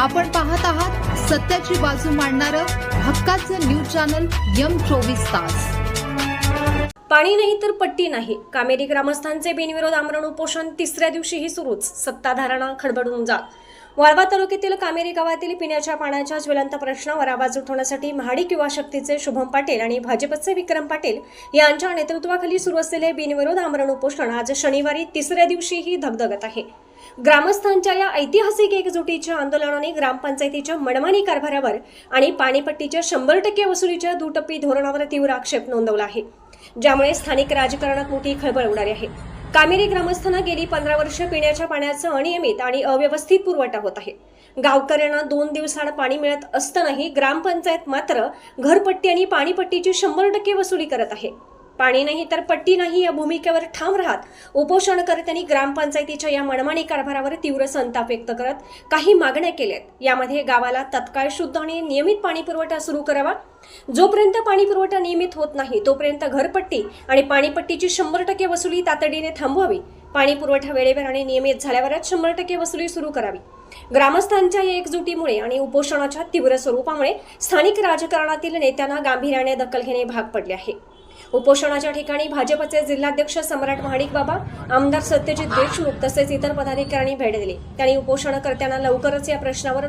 आपण पाहत आहात सत्याची बाजू मांडणारं हक्काचं न्यूज चॅनल यम चोवीस तास. पाणी नाही तर पट्टी नाही. कामेरी ग्रामस्थांचे बिनविरोध आमरण उपोषण तिसऱ्या दिवशीही सुरूच. सत्ताधारणा खडबडून जात. वाळवा तालुक्यातील कामेरी गावातील पिण्याच्या पाण्याच्या ज्वलंत प्रश्नावर आवाज उठवण्यासाठी महाडिक युवा शक्तीचे शुभम पाटील आणि भाजपचे विक्रम पाटील यांच्या नेतृत्वाखाली सुरू असलेले बिनविरोध आमरण उपोषण आज शनिवारी तिसऱ्या दिवशीही धगधगत आहे. ग्रामस्थांच्या या ऐतिहासिक एकजुटीच्या आंदोलनाने ग्रामपंचायतीच्या मनमानी कारभारावर आणि पाणीपट्टीच्या शंभर टक्के वसुलीच्या दुटप्पी धोरणावर तीव्र आक्षेप नोंदवला आहे. ज्यामुळे स्थानिक राजकारणात मोठी खळबळ उडाली आहे. कामेरी ग्रामस्थांना गेली पंधरा वर्ष पिण्याच्या पाण्याचं अनियमित आणि अव्यवस्थित पुरवठा होत आहे. गावकऱ्यांना दोन दिवसाआड पाणी मिळत असतानाही ग्रामपंचायत मात्र घरपट्टी आणि पाणीपट्टीची शंभर टक्के वसुली करत आहे. पाणी नाही तर पट्टी नाही या भूमिकेवर ठाम राहत. उपोषणकर्त्यांनी ग्रामपंचायतीच्या या मनमानी कारभारावर तीव्र संताप व्यक्त करत काही मागण्या केल्यात. यामध्ये गावाला तत्काळ शुद्ध आणि नियमित पाणी पुरवठा सुरू करावा. जोपर्यंत पाणी पुरवठा नियमित होत नाही तोपर्यंत घरपट्टी आणि पाणीपट्टीची शंभर टक्के वसुली तातडीने थांबवावी. पाणी पुरवठा वेळेवर आणि नियमित झाल्यावरच शंभर टक्के वसुली सुरू करावी. ग्रामस्थांच्या या एकजुटीमुळे आणि उपोषणाच्या तीव्र स्वरूपामुळे स्थानिक राजकारणातील नेत्यांना गांभीर्याने दखल घेणे भाग पडले आहे. उपोषणाच्या ठिकाणी भाजपचे जिल्हाध्यक्ष सम्राट महाडिक बाबा आमदार सत्यजित देशमुख तसेच इतर पदाधिकाऱ्यांनी भेट दिली. त्यांनी उपोषणकर्त्यांना लवकरच या प्रश्नावर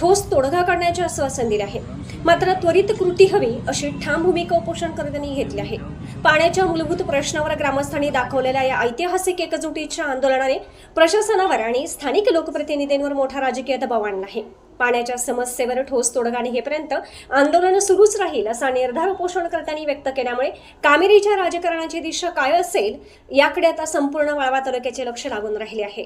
ठोस तोडगा काढण्याचे आश्वासन दिले आहे. मात्र त्वरित कृती हवी अशी ठाम भूमिका उपोषणकर्त्यांनी घेतली आहे. पाण्याच्या मूलभूत प्रश्नावर ग्रामस्थांनी दाखवलेल्या या ऐतिहासिक एकजुटीच्या आंदोलनाने प्रशासनावर आणि स्थानिक लोकप्रतिनिधींवर मोठा राजकीय दबाव आणला आहे. पाण्याच्या समस्येवर ठोस तोडगा निघेपर्यंत आंदोलन सुरूच राहील असा निर्धार उपोषणकर्त्यांनी व्यक्त केल्यामुळे कामेरीच्या राजकारणाची दिशा काय असेल याकडे आता संपूर्ण वाळवा तालुक्याचे लक्ष लागून राहिले आहे.